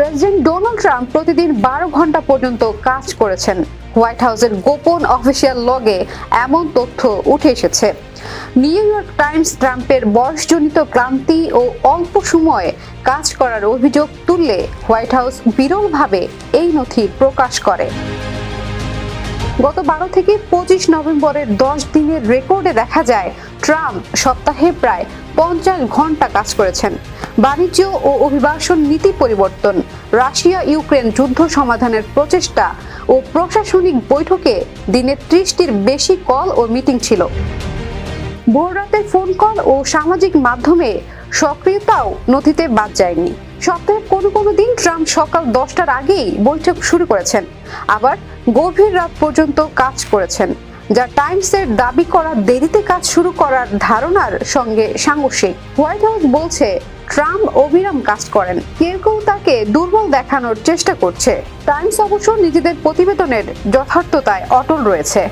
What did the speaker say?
President Donald Trump প্রতিদিন বারো ঘণ্টা পর্যন্ত কাজ করেছেন। হোয়াইট হাউসের গোপন অফিসিয়াল লগে এমন তথ্য উঠে এসেছে। নিউ ইয়র্ক টাইমস ট্রাম্পের বয়সজনিত ক্লান্তি ও অল্প সময়ে কাজ করার অভিযোগ তুললে হোয়াইট হাউস বিরলভাবে এই নথি প্রকাশ করে। গত বারো থেকে পঁচিশ নভেম্বরের দশ দিনের রেকর্ডে দেখা যায় ট্রাম্প সপ্তাহে প্রায় পঞ্চাশ ঘণ্টা কাজ করেছেন। বাণিজ্য ও অভিবাসন নীতি পরিবর্তন, রাশিয়া ইউক্রেন যুদ্ধ সমাধানের প্রচেষ্টা ও প্রশাসনিক বৈঠকে দিনে ত্রিশটির বেশি কল ও মিটিং ছিল। ভোররাতের ফোন কল ও সামাজিক মাধ্যমে সক্রিয়তাও নথিতে বাদ যায়নি। সপ্তাহে কোনো কোনো দিন ট্রাম্প সকাল দশটার আগেই বৈঠক শুরু করেছেন। আবার গভীর রাত পর্যন্ত কাজ করেছেন, যা টাইমসের দাবি করা দেরিতে কাজ শুরু করার ধারণার সঙ্গে সাংঘর্ষিক। হোয়াইট হাউস বলছে, ট্রাম্প অবিরাম কাজ করেন, কেউ কেউ তাকে দুর্বল দেখানোর চেষ্টা করছে। টাইমস অবশ্য নিজেদের প্রতিবেদনের যথার্থতায় অটল রয়েছে।